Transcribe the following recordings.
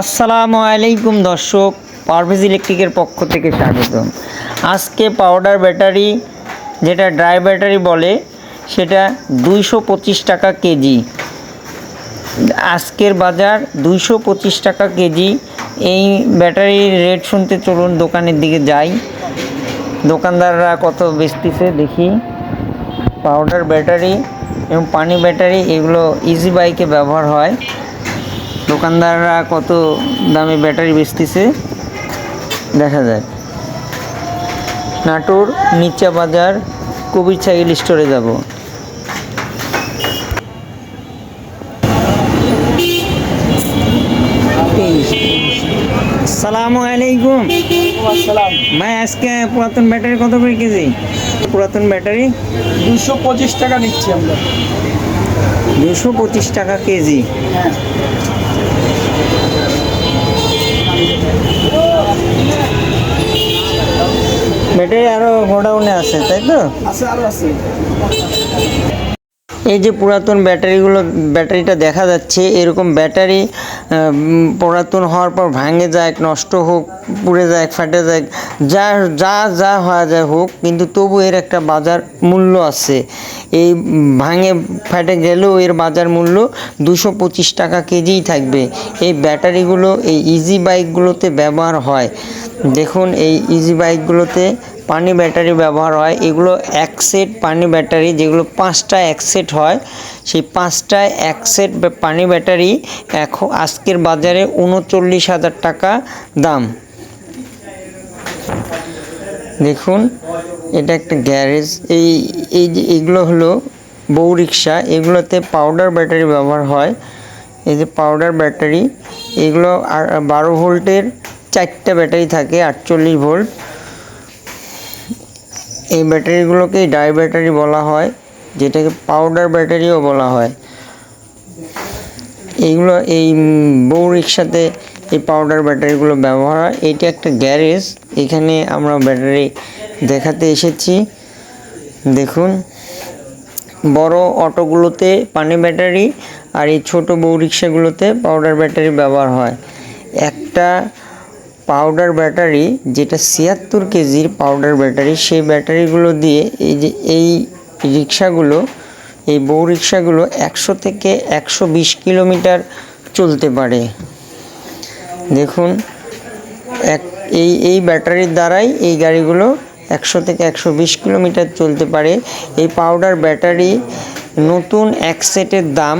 আসসালামু আলাইকুম দর্শক, পারভেজ ইলেকট্রিকের পক্ষ থেকে স্বাগতম। আজকে পাউডার ব্যাটারি, যেটা ড্রাই ব্যাটারি বলে, সেটা দুইশো পঁচিশ টাকা কেজি। আজকের বাজার দুইশো পঁচিশ টাকা কেজি। এই ব্যাটারির রেট শুনতে চলুন, দোকানের দিকে যাই। দোকানদাররা কত বেচতেছে দেখি। পাউডার ব্যাটারি এবং পানি ব্যাটারি, এগুলো ইজি বাইকে ব্যবহার হয়। দোকানদাররা কত দামে ব্যাটারি বেচতেছে? দেখা যায় নাটোর নিচা বাজার কবির সাইকেল স্টোরে যাব। সালামু আলাইকুম। ভাই আজকে পুরাতন ব্যাটারি কত করে কেজি? পুরাতন ব্যাটারি? দুশো পঁচিশ টাকা নিচ্ছি আমরা। দুশো পঁচিশ টাকা কেজি। হ্যাঁ ব্যাটারি আরও গোডাউনে আছে তাই তো? আছে আরও আছে। এই যে পুরাতন ব্যাটারিগুলো ব্যাটারিটা দেখা যাচ্ছে এরকম ব্যাটারি পুরাতন হওয়ার পর ভাঙে যায় নষ্ট হোক পুড়ে যায় ফাটে যায় যা যা যা হওয়া যায় হোক কিন্তু তবু এর একটা বাজার মূল্য আছে। এই ভাঙে ফাটে গেলেও এর বাজার মূল্য দুশো পঁচিশ টাকা কেজিই থাকবে। এই ব্যাটারিগুলো এই ইজি বাইকগুলোতে ব্যবহার হয়। দেখুন এই ইজি বাইকগুলোতে পানি ব্যাটারি ব্যবহার হয়। এগুলো এক সেট পানি ব্যাটারি, যেগুলো পাঁচটা এক সেট হয়, সেই পাঁচটা এক সেট পানি ব্যাটারি এখন আজকের বাজারে উনচল্লিশ হাজার টাকা দাম। দেখুন, এটা একটা গ্যারেজ। এই এই যে এগুলো হলো বউ রিক্সা, এগুলোতে পাউডার ব্যাটারি ব্যবহার হয়। এই যে পাউডার ব্যাটারি, এগুলো আর বারো ভোল্টের চারটা ব্যাটারি থাকে, আটচল্লিশ ভোল্ট। এই ব্যাটারিগুলোকেই ডাই ব্যাটারি বলা হয়, যেটাকে পাউডার ব্যাটারিও বলা হয়। এইগুলো, এই বউ রিক্সাতে এই পাউডার ব্যাটারিগুলো ব্যবহার হয়। এইটা একটা গ্যারেজ, এখানে আমরা ব্যাটারি দেখাতে এসেছি। দেখুন, বড় অটোগুলোতে পানি ব্যাটারি আর এই ছোট বউ রিক্সাগুলোতে পাউডার ব্যাটারি ব্যবহার হয়। একটা পাউডার ব্যাটারি যেটা ছিয়াত্তর কেজির পাউডার ব্যাটারি সেই ব্যাটারিগুলো দিয়ে এই যে এই রিক্সাগুলো, এই বউ রিক্সাগুলো একশো থেকে একশো বিশ কিলোমিটার চলতে পারে। দেখুন, এক এই এই ব্যাটারির দ্বারাই এই গাড়িগুলো একশো থেকে একশো বিশ কিলোমিটার চলতে পারে। এই পাউডার ব্যাটারি নতুন এক সেটের দাম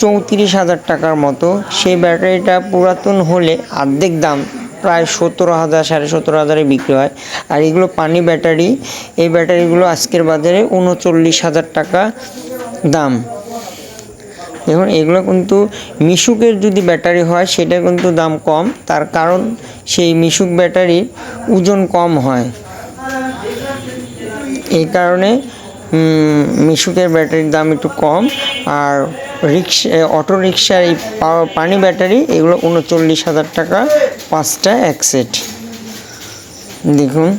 চৌত্রিশ হাজার টাকার মতো। সেই ব্যাটারিটা পুরাতন হলে অর্ধেক দাম প্রায় সতেরো হাজার, সাড়ে সতেরো হাজারে বিক্রি হয়। আর এগুলো পানি ব্যাটারি, এই ব্যাটারিগুলো আজকের বাজারে উনচল্লিশ হাজার টাকা দাম। দেখুন, এগুলো কিন্তু মিশুকের যদি ব্যাটারি হয়, সেটা কিন্তু দাম কম। তার কারণ সেই মিশুক ব্যাটারির ওজন কম হয়। এই কারণে মিশুকের ব্যাটারির দাম একটু কম। আর রিক্সা অটো রিক্সার এই পানি ব্যাটারি এগুলো উনচল্লিশ হাজার টাকা পাঁচটা এক সেট। দেখুন।